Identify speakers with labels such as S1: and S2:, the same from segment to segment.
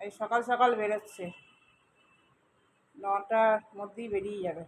S1: এই সকাল সকাল বেরোচ্ছে। নটার মধ্যেই বেরিয়ে যাবে।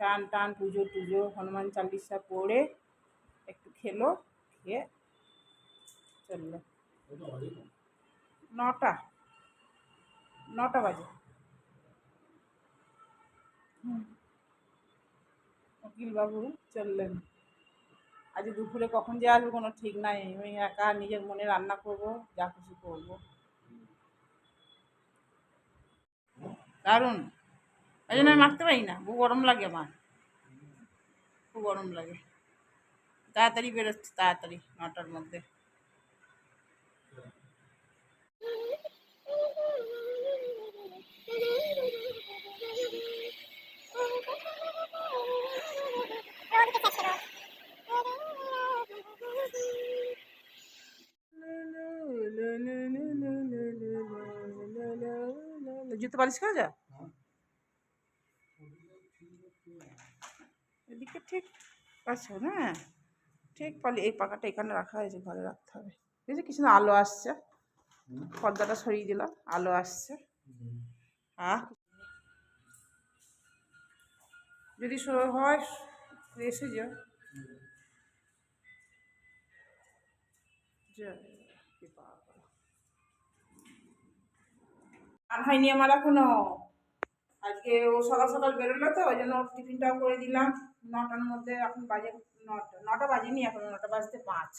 S1: চান টান, পুজো টুজো, হনুমান চালিসা পড়ে একটু খেলো, খেয়ে চলল। নটা নটা বাজে। উকিলবাবু চললেন। আজ দুপুরে কখন যে আসবে কোনো ঠিক নাই। আমি একা নিজের মনে রান্না করব, যা খুশি করব। দারুণ। ওই জন্য আমি মাখতে পারি না। খুব গরম লাগে আমার। খুব গরম লাগে। তাড়াতাড়ি বেরোচ্ছে, তাড়াতাড়ি নটার মধ্যে। জুতো পালিশ করে যা এদিকে ঠিক আছে না? ঠিক পালি এই পাকাটা এখানে রাখা হয়েছে ঘরে রাখতে হবে। দেখছি কিছু না আলো আসছে। পর্দাটা সরিয়ে দিলাম আলো আসছে। যদি হয় এসে যা যা, আর হয়নি আমার এখনও। আজকে ও সকাল সকাল বেরোলো তো, ওই জন্য ওর টিফিনটাও করে দিলাম। নটার মধ্যে এখন বাজে নটা নটা বাজেনি, এখন নটা বাজতে পাঁচ।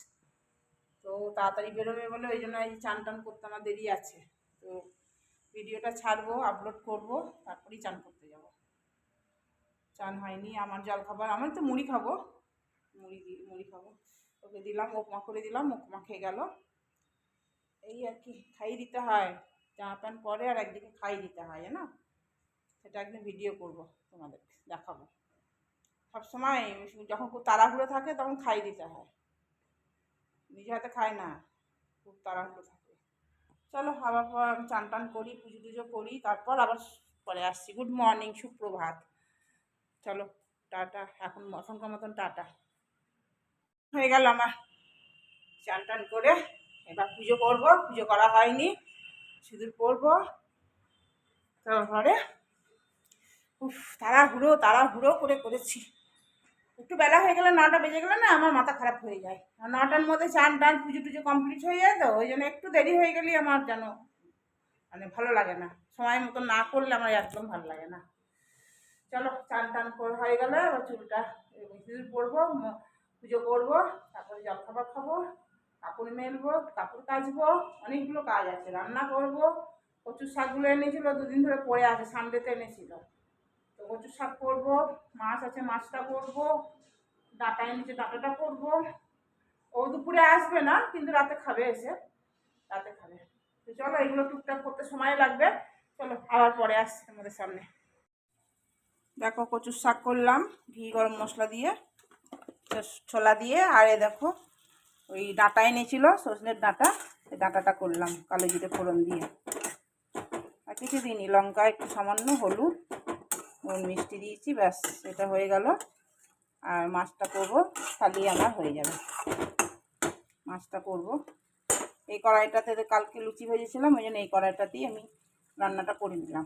S1: তো তাড়াতাড়ি বেরোবে বলে, ওই জন্য এই চান টান করতে আমার দেরি আছে। তো ভিডিওটা ছাড়বো আপলোড করব, তারপরেই চান করতে যাব। চান হয়নি, আমার জল খাবার, আমার তো মুড়ি খাব। মুড়ি মুড়ি খাব। ওকে দিলাম, উপমা করে দিলাম, উপমা খেয়ে গেল। এই আর কি, খাইয়ে দিতে হয়। জামা প্যান্ট পরে আর একদিকে খাইয়ে দিতে হয় না সেটা একদিন ভিডিও করব তোমাদের দেখাবো। সবসময় যখন খুব তাড়াহুড়ো থাকে তখন খাইয়ে দিতে হয়। নিজে হাতে খায় না, খুব তাড়াহুড়ো থাকে। চলো আবার পর আমি চান টান করি, পুজো টুজো করি, তারপর আবার পরে আসছি। গুড মর্নিং সুপ্রভাত। চলো, টাটা। এখন এখনকার মতন টাটা। হয়ে গেল আমার চান টান করে। এবার পুজো করব, পুজো করা হয়নি। সিঁদুর পরবো। তারপরে উফ, তাড়াহুড়ো তাড়াহুড়ো করে করেছি। একটু বেলা হয়ে গেলে নটা বেজে গেলে না আমার মাথা খারাপ হয়ে যায়। আর নটার মধ্যে চান টান পুজো টুজো কমপ্লিট হয়ে যায় তো, ওই জন্য একটু দেরি হয়ে গেলেই আমার যেন মানে ভালো লাগে না। সময় মতো না করলে আমার একদম ভালো লাগে না। চলো, চান টান হয়ে গেলে, এবার চুলটা সিঁদুর পরবো, পুজো করব, তারপরে জলখাবার খাব। কাপড় মেলবো, কাপড় কাচবো, অনেকগুলো কাজ আছে। রান্না করব, কচুর শাকগুলো এনেছিল, দুদিন ধরে পড়ে আছে সানডেতে এনেছিল। তো কচুর শাক করব, মাছ আছে, মাছটা করব, ডাটা এনেছে, ডাটাটা করব। ও দুপুরে আসবে না, কিন্তু রাতে খাবে এসে, রাতে খাবে। তো চলো, এগুলো টুকটাক করতে সময় লাগবে। চলো, আবার পরে আসছি তোমাদের সামনে। দেখো, কচুর শাক করলাম, ঘি, গরম মশলা দিয়ে, ছোলা দিয়ে, আর এ দেখো ওই ডাঁটা এনেছিল সজনের ডাঁটা এই ডাঁটাটা করলাম, কালো জিরে ফোড়ন দিয়ে। আর কিছু দিনই লঙ্কা একটু সামান্য হলুদ, নুন, মিষ্টি দিয়েছি, ব্যাস, এটা হয়ে গেল। আর মাছটা করব খালি আমার হয়ে যাবে। মাছটা করব। এই কড়াইটাতে কালকে লুচি ভেজেছিলাম, ওই জন্য এই কড়াইটাতেই আমি রান্নাটা করে নিলাম।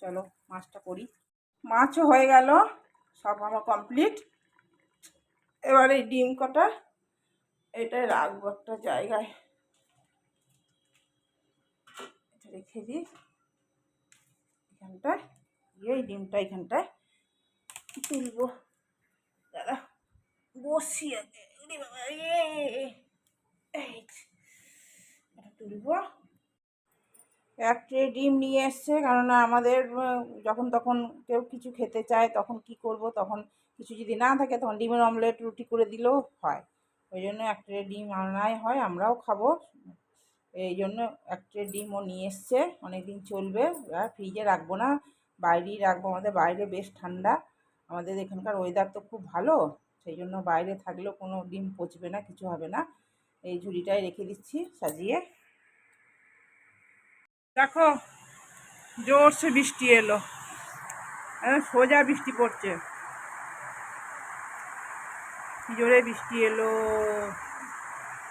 S1: চলো, মাছটা করি। মাছও হয়ে গেল, সব আমার কমপ্লিট এবার এই ডিম কটা? এটাই রাখব একটা জায়গায়। এটা রেখে দিই। এখানটায় এই ডিমটা এখানটায় তুলবো। দাদা বসি আগে। এটা তুলবো। এক ট্রে ডিম নিয়ে এসছে, কেননা আমাদের যখন তখন কেউ কিছু খেতে চায়, তখন কি করব? তখন কিছু যদি না থাকে তখন ডিমের অমলেট রুটি করে দিলেও হয়। ওই জন্য এক ট্রে ডিম আনাই হয়, আমরাও খাব। এই জন্য এক ট্রে ডিম ও নিয়ে এসছে। অনেক দিন চলবে ফ্রিজে রাখব না, বাইরেই রাখব। আমাদের বাইরে বেশ ঠান্ডা। আমাদের এখানকার ওয়েদার তো খুব ভালো, সেই জন্য বাইরে থাকলেও কোনো ডিম পচবে না, কিছু হবে না। এই ঝুড়িটাই রেখে দিচ্ছি সাজিয়ে। দেখো, জোরসে বৃষ্টি এলো। সোজা বৃষ্টি পড়ছে। কি জোরে বৃষ্টি এলো।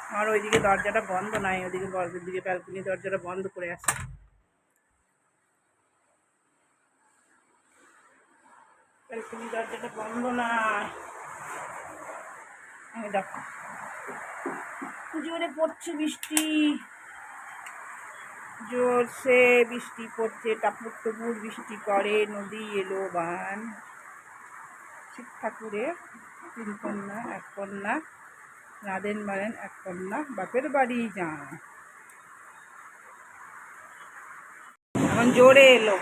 S1: আমার ওইদিকে দরজাটা বন্ধ নাই ওইদিকে বড়দের দিকে ব্যালকনি দরজাটা বন্ধ করে আসে ব্যালকনি দরজাটা বন্ধ পড়ছে বৃষ্টি। বৃষ্টি পড়ছে বৃষ্টি নদী এলো শিব ঠাকুরের তিন কন্যা, এক কন্যা রাধেন মারেন এক কন্যা, বাপের বাড়ি যান। এখন জোরে এলো।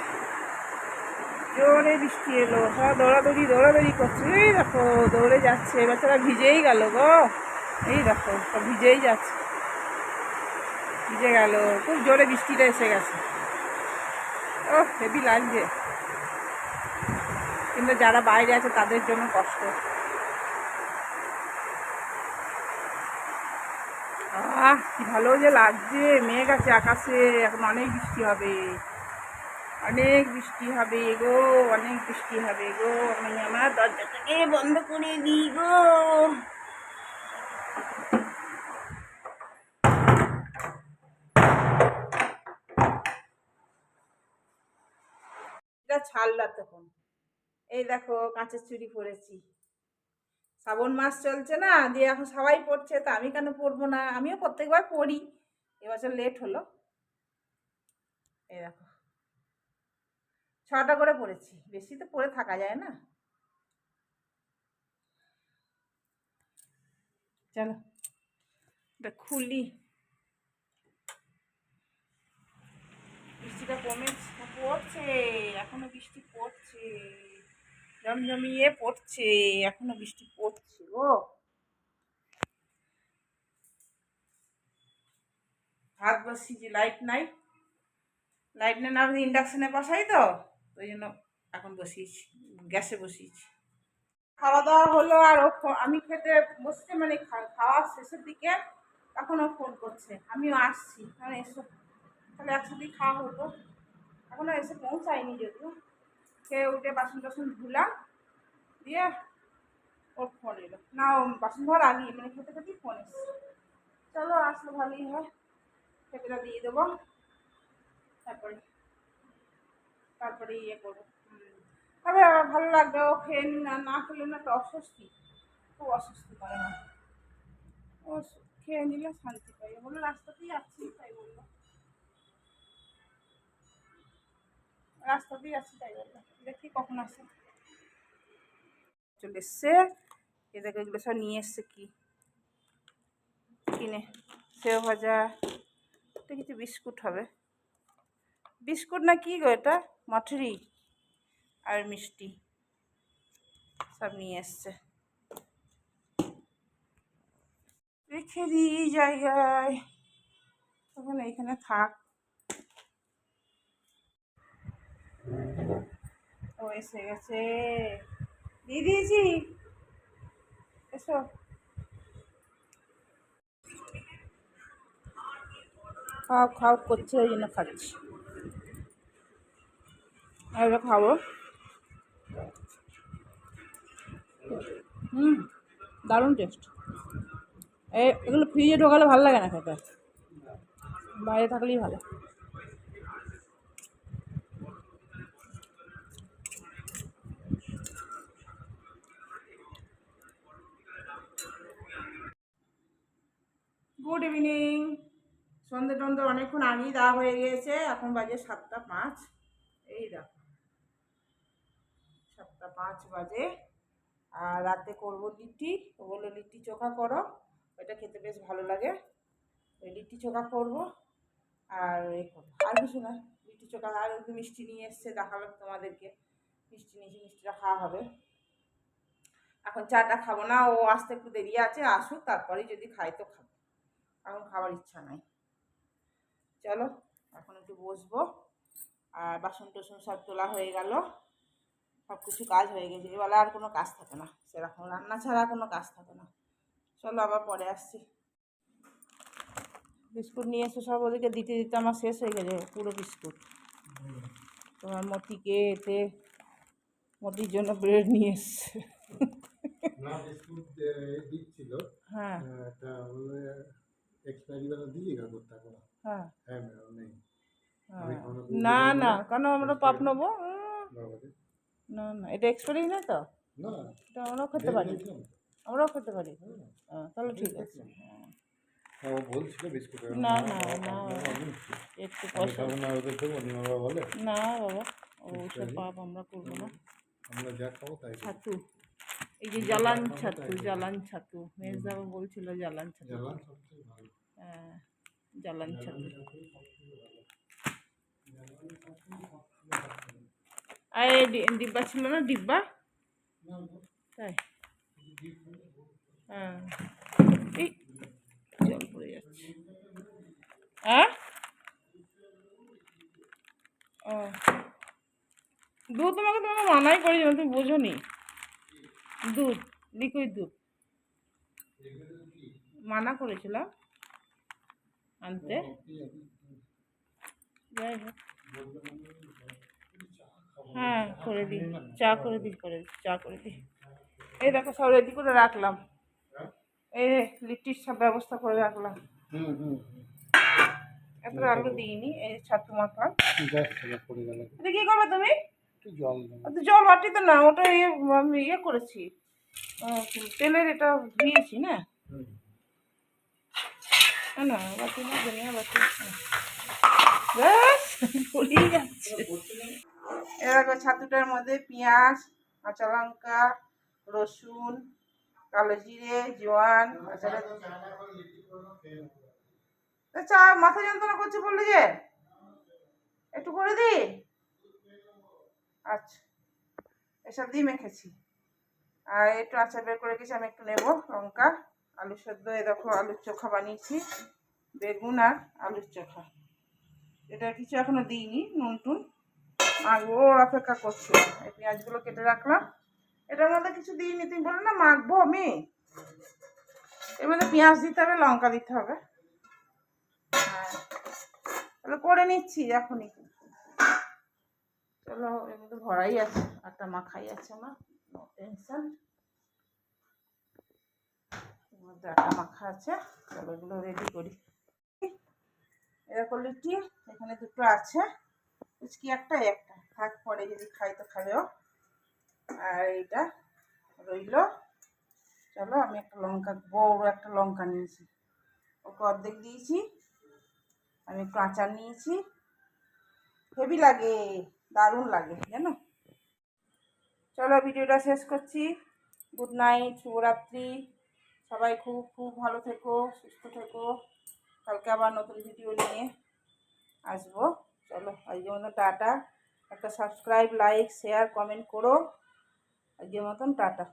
S1: জোরে বৃষ্টি এলো। সব দৌড়াদৌড়ি দৌড়াদৌড়ি করছে। এই দেখো, দৌড়ে যাচ্ছে। বাচ্চারা ভিজেই গেল গো। এই দেখো, সব ভিজেই যাচ্ছে। ভিজে গেল। খুব জোরে বৃষ্টিটা এসে গেছে। ও, হেভি লাগছে। কিন্তু যারা বাইরে আছে, তাদের জন্য কষ্ট। আহ, কি ভালো যে লাগছে। মেঘ আছে আকাশে, এখন অনেক বৃষ্টি হবে। অনেক বৃষ্টি হবে গো, অনেক বৃষ্টি হবে গো। আমি আমার দরজাটাকে বন্ধ করে দিই গো। ছাড়লা তখন এই দেখো, কাঁচের চুড়ি পরেছি। শ্রাবণ মাস চলছে না, দিয়ে এখন সবাই পড়ছে, তা আমি কেন পড়ব না? আমিও প্রত্যেকবার পড়ি। এবছর লেট হলো। এই দেখো। ছটা করে পড়েছি। বেশি তো পড়ে থাকা যায় না। চলো। এটা খুলি। বৃষ্টিটা কমেছে পড়ছে। এখনও বৃষ্টি পড়ছে। জমজমিয়ে পড়ছে, এখনও বৃষ্টি পড়ছে গো। ভাত বসিয়েছি লাইট নাই লাইট না আমি ইন্ডাকশনে বসাই তো, ওই জন্য এখন বসিয়েছি, গ্যাসে বসিয়েছি। খাওয়া দাওয়া হলো আর ও আমি খেতে বসছে মানে খাওয়া শেষের দিকে তখন ও ফোন করছে, আমিও আসছি মানে এসো। তাহলে একসাথেই খাওয়া হতো। এখনও এসে পৌঁছায়নি যদিও। খেয়ে উঠে বাসন টাসন ধুলাম দিয়ে ওর ফোন এলো। না, ও বাসন ধোয়ার আগেই মানে খেতে খেতেই ফোন এসছে। চলো আসলে ভালোই হয়। খেতেটা দিয়ে দেবো। তারপরে তারপরে ইয়ে করব। তবে ভালো লাগবে, ও খেয়ে না না খেলে না তো অস্বস্তি। খুব অস্বস্তি করে না। ও খেয়ে নিলে শান্তি পাই বলল, রাস্তাতেই আছি, তাই বলল। রাস্তাতেই আছি তাই বলল দেখি কখন আসে। চলে এসছে। এ দেখো, এগুলো সব নিয়ে এসছে কি? কিনে। সেও ভাজা। এটা কিছু বিস্কুট হবে? বিস্কুট না কি গো এটা? মঠরি আর মিষ্টি। সব নিয়ে এসছে। রেখে দিই জায়গায় তখন এইখানে থাক। ও এসে গেছে। দিয়ে দিয়েছি এসো। খাও খাও, করছে, ওই জন্য খাচ্ছি। এবার খাব। হুম, দারুণ টেস্ট এগুলো ফ্রিজে ঢোকালে ভালো লাগে না খেতে। বাইরে থাকলেই ভালো। গুড ইভিনিং সন্ধে টন্ধে অনেকক্ষণ আগেই দেওয়া হয়ে গিয়েছে। এখন বাজে সাতটা পাঁচ। এই দেখো। সাতটা পাঁচ বাজে। আর রাতে করব লিট্টি। ও বলল, লিট্টি চোখা করো। ওইটা খেতে বেশ ভালো লাগে। ওই লিট্টি চোখা করব। আর আর কিছু না। লিট্টি চোখা আর একটু মিষ্টি নিয়ে এসছে, দেখালাম তোমাদেরকে। মিষ্টি নিয়েছি, মিষ্টিটা খাওয়া হবে। এখন চাটা খাব না। ও আসতে একটু দেরি আছে, আসুক, তারপরেই যদি খাই তো খাব। এখন খাবার ইচ্ছা নাই। চলো এখন একটু বসবো। আর বাসন টাসন সব তোলা হয়ে গেল। সব কিছু কাজ হয়ে গেছে। এবেলা আর কোনো কাজ থাকে না। সেরকম রান্না ছাড়া কোনো কাজ থাকে না। চলো আবার পরে আসছি। বিস্কুট নিয়ে এসে সব ওদেরকে। দিতে দিতে আমার শেষ হয়ে গেছে পুরো বিস্কুট। তোমার মতিকে এতে মতির জন্য ব্রেড নিয়ে এসছে। হ্যাঁ।
S2: एक्सपायरी वाला दीजिएगा कुत्ता को
S1: হ্যাঁ
S2: है मेरा नहीं
S1: হ্যাঁ।
S2: আমি খাওয়ানো
S1: না
S2: দুধ
S1: না
S2: দেবো
S1: কেন আমরা পাপ নেবো উম,
S2: বাবা রে।
S1: না না এটা এক্সপায়ারি না তো
S2: না
S1: এটা আমরাও খেতে
S2: দেখে
S1: পারি
S2: দেখলাম তো।
S1: আমরাও খেতে পারি
S2: হ্যাঁ।
S1: হ্যাঁ, তাহলে ঠিক আছে হ্যাঁ।
S2: হ্যাঁ, ও বলছিল বিস্কুটের
S1: না, না, না।
S2: আমি
S1: একটু
S2: আমি
S1: পয়সা
S2: খাবো না ওদের দেবো নি বাবা বলে
S1: না বাবা ওসব পাপ আমরা করবো না
S2: আমরা যা খাবো তাই দেবো।
S1: ছাতু এই যে জ্বালান ছাতু জ্বালান ছাতু মেজদাও বলছিল জ্বালান ছাতু। হ্যাঁ জ্বালান ছাতু। আর ডিব্বা ছিল না ডিব্বা? তাই? হ্যাঁ। এই জল পড়ে যাচ্ছে। হ্যাঁ ও। দুধ তোমাকে তোমাকে মানাই করেছিল তুমি বোঝো নি দুধ লিকুইড দুধ। মানা করেছিলাম। আনতে। যাই হোক। হ্যাঁ করে দিই। চা করে দিই করে চা করে দিই। এই দেখো সব রেডি করে রাখলাম। এই লিট্টির সব ব্যবস্থা করে রাখলাম। এত আলু দিইনি এই ছাতু মাখা
S2: গ্যাস থেকে পড়ে গেল।
S1: এটা কি করবে তুমি?
S2: একটু জল দেবো।
S1: তো জল বাটিতে না ওটা ইয়ে আমি ইয়ে করেছি তেলের এটা না? বাটি না ধনিয়া বাটি। ব্যাস পড়েই যাচ্ছে। এরকম ছাতুটার মধ্যে পেঁয়াজ কাঁচা লঙ্কা রসুন কালো জিরে জোয়ান চা মাথা যন্ত্রণা করছে বললি যে? একটু করে দি আচ্ছা। এসব দিয়ে মেখেছি আর একটু আচার বের করে গেছি আমি একটু নেব লঙ্কা, আলু সেদ্ধ। এ দেখো, আলুর চোখা বানিয়েছি, বেগুন আর আলুর চোখা। এটা কিছু এখনও দিইনি নুন টুন মাখবো ওর অপেক্ষা করছে। এই পেঁয়াজগুলো কেটে রাখলাম। এটার মধ্যে কিছু দিইনি, তুমি বলে না, মাখবো আমি। এর মধ্যে পেঁয়াজ দিতে হবে, লঙ্কা দিতে হবে। হ্যাঁ। তাহলে করে নিচ্ছি, এখনই। চলো এর মধ্যে ভরাই আছে, আটা মাখাই আছে আমার নো টেনশন এর মধ্যে আটা মাখা আছে, চলো এগুলো রেডি করি। এরকম লিট্টি, এখানে দুটো আছে উচকি একটা একটা। থাক, পরে যদি খাই তো খাবেও আর এইটা রইল। চলো, আমি একটা লঙ্কা, বড় একটা লঙ্কা নিয়েছি। ওকে অর্ধেক দিয়েছি, আমি আচার নিয়েছি। হেভি লাগে। দারুণ লাগে, জানো? চলো ভিডিওটা শেষ করছি। গুড নাইট শুভরাত্রি। সবাই খুব খুব ভালো থেকো, সুস্থ থেকো। কালকে আবার নতুন ভিডিও নিয়ে আসব। চলো, আজকের মতন টাটা। একটা সাবস্ক্রাইব লাইক শেয়ার কমেন্ট করো। আজকের মতন টাটা।